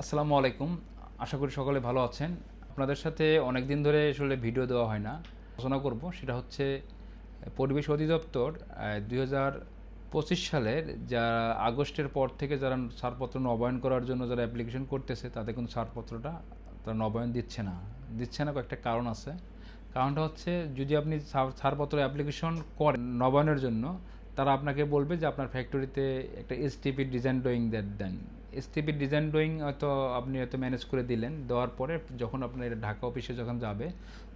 আসসালামু আলাইকুম। আশা করি সকলে ভালো আছেন। আপনাদের সাথে অনেক দিন ধরে আসলে ভিডিও দেওয়া হয় না। আলোচনা করব, সেটা হচ্ছে পরিবেশ অধিদপ্তর দুই পঁচিশ সালের যারা আগস্টের পর থেকে যারা ছাড়পত্র নবায়ন করার জন্য যারা অ্যাপ্লিকেশন করতেছে, তাদের কিন্তু ছাড়পত্রটা তারা নবায়ন দিচ্ছে না। দিচ্ছে না কয়েকটা কারণ আছে। কারণটা হচ্ছে, যদি আপনি ছাড়- ছাড়পত্র অ্যাপ্লিকেশন করেন নবায়নের জন্য, তারা আপনাকে বলবে যে আপনার ফ্যাক্টরিতে একটা এসটিপি ডিজাইন ড্রয়িং দেন এসটিপি ডিজাইন ড্রয়িং হয়তো আপনি হয়তো ম্যানেজ করে দিলেন, দেওয়ার পরে যখন আপনার ঢাকা অফিসে যখন যাবে,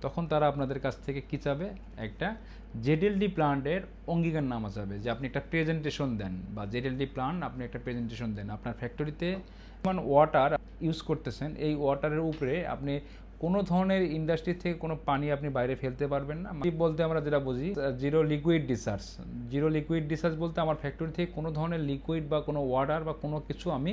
তখন তারা আপনাদের কাছ থেকে কী চাবে? একটা জেডিএলডি প্লান্টের অঙ্গীকার নামা চাবে, যে আপনি একটা প্রেজেন্টেশন দেন বা জেডিএলডি প্ল্যান্ট আপনি একটা প্রেজেন্টেশন দেন। আপনার ফ্যাক্টরিতে ওয়াটার ইউজ করতেছেন, এই ওয়াটারের উপরে আপনি কোনো ধরনের ইন্ডাস্ট্রি থেকে কোনো পানি আপনি বাইরে ফেলতে পারবেন না। বলতে আমরা যেটা বুঝি zero liquid discharge zero liquid discharge বলতে আমার ফ্যাক্টরি থেকে কোনো ধরনের লিকুইড বা কোনো ওয়াটার বা কোনো কিছু আমি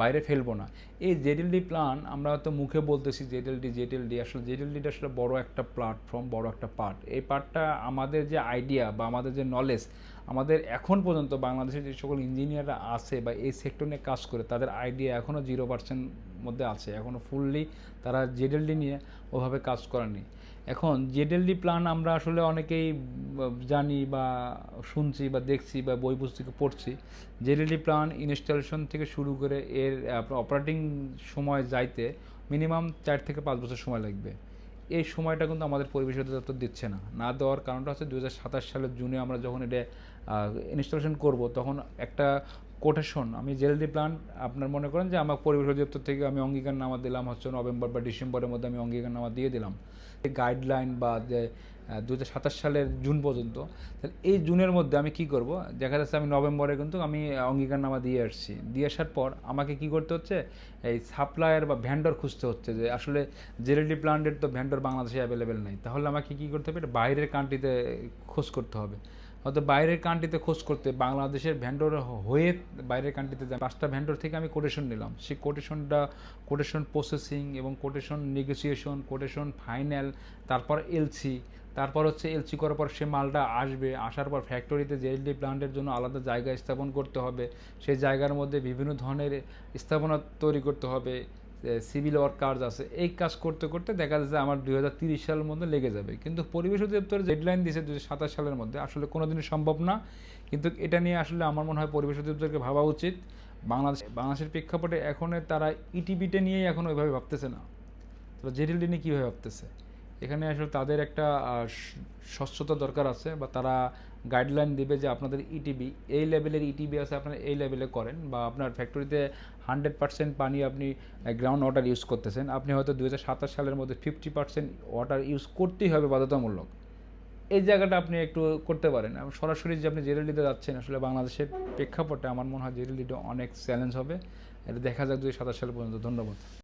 বাইরে ফেলব না। এই জেডিএলডি প্ল্যান আমরা হয়তো মুখে বলতেছি জেডিএলডি জেডিএলডি আসলে জেডিএলডিটা আসলে বড় একটা প্ল্যাটফর্ম বড় একটা পার্ট এই পার্টটা আমাদের যে আইডিয়া বা আমাদের যে নলেজ আমাদের এখন পর্যন্ত বাংলাদেশের যে সকল ইঞ্জিনিয়াররা আছে বা এই সেক্টর নিয়ে কাজ করে, তাদের আইডিয়া এখনও জিরো পার্সেন্ট মধ্যে আছে। এখনও ফুললি তারা জেডেলডি নিয়ে ওভাবে কাজ করেনি। এখন জেডেলডি প্ল্যান আমরা আসলে অনেকেই জানি বা শুনছি বা দেখছি বা বই পুস্তকে পড়ছি। জেডেলডি প্ল্যান ইনস্টলেশন থেকে শুরু করে এর অপারেটিং সময় যাইতে মিনিমাম চার থেকে পাঁচ বছর সময় লাগবে। এই সময়টা কিন্তু আমাদের পরিবেশ অধিদপ্তর দিচ্ছে না। না দেওয়ার কারণটা হচ্ছে দু সালের জুনে আমরা যখন এটা ইনস্টলেশন করব, তখন একটা কোটেশন আমি জেলডি প্ল্যান আপনার মনে করেন যে আমার পরিবেশ অধিদপ্তর থেকে আমি অঙ্গীকার নামা দিলাম, হচ্ছে নভেম্বর বা ডিসেম্বরের মধ্যে আমি অঙ্গীকার নামা দিয়ে দিলাম। গাইডলাইন বা যে দু হাজার সাতাশ সালের জুন পর্যন্ত, তাহলে এই জুনের মধ্যে আমি কি করব? দেখা যাচ্ছে আমি নভেম্বরে কিন্তু আমি অঙ্গীকারনামা দিয়ে আসছি। দিয়ে আসার পর আমাকে কি করতে হচ্ছে? এই সাপ্লায়ার বা ভ্যান্ডর খুঁজতে হচ্ছে যে আসলে জেরেডি প্লান্টের তো ভ্যান্ডর বাংলাদেশে অ্যাভেলেবেল নেই। তাহলে আমাকে কি করতে হবে? এটা বাইরের কান্ট্রিতে খোঁজ করতে হবে। হয়তো বাইরের কান্ট্রিতে খোঁজ করতে, বাংলাদেশের ভ্যান্ডর হয়ে বাইরের কান্ট্রিতে যায়। পাঁচটা ভ্যান্ডর থেকে আমি কোটেশন নিলাম। সেই কোটেশনটা কোটেশন প্রসেসিং এবং কোটেশন নেগোসিয়েশন কোটেশন ফাইনাল তারপর এলসি তারপর হচ্ছে এলসি করার পর সে মালটা আসবে। আসার পর ফ্যাক্টরিতে জেএলডি প্লান্টের জন্য আলাদা জায়গা স্থাপন করতে হবে। সেই জায়গার মধ্যে বিভিন্ন ধরনের স্থাপনা তৈরি করতে হবে। সিভিল ওয়ার্ক কাজ আছে। এই কাজ করতে করতে দেখা যাচ্ছে আমার দুই হাজার তিরিশ সালের মধ্যে লেগে যাবে। কিন্তু পরিবেশ অধিদপ্তর ডেডলাইন দিয়েছে দু সাতাশ সালের মধ্যে, আসলে কোনোদিনই সম্ভব না। কিন্তু এটা নিয়ে আসলে আমার মনে হয় পরিবেশ অধিদপ্তরকে ভাবা উচিত। বাংলাদেশ, বাংলাদেশের প্রেক্ষাপটে এখন তারা ইটিভিটা নিয়েই এখন ওইভাবে ভাবতেছে না। তো জেডিএলডি নিয়ে কীভাবে ভাবতেছে? এখানে আসলে তাদের একটা স্বচ্ছতা দরকার আছে বা তারা গাইডলাইন দেবে যে আপনাদের ইটিবি এই লেভেলের ইটিবি আছে আপনারা এই লেভেলে করেন বা আপনার ফ্যাক্টরিতে হান্ড্রেড পার্সেন্ট পানি আপনি গ্রাউন্ড ওয়াটার ইউজ করতেছেন। আপনি হয়তো দু হাজার সাতাশ সালের মধ্যে ফিফটি পার্সেন্ট ওয়াটার ইউজ করতেই হবে বাধ্যতামূলক। এই জায়গাটা আপনি একটু করতে পারেন। সরাসরি যে আপনি জেরেলিতে যাচ্ছেন, আসলে বাংলাদেশের প্রেক্ষাপটে আমার মনে হয় জেরেলিটা অনেক চ্যালেঞ্জ হবে। এটা দেখা যাক দুই সাতাশ সাল পর্যন্ত। ধন্যবাদ।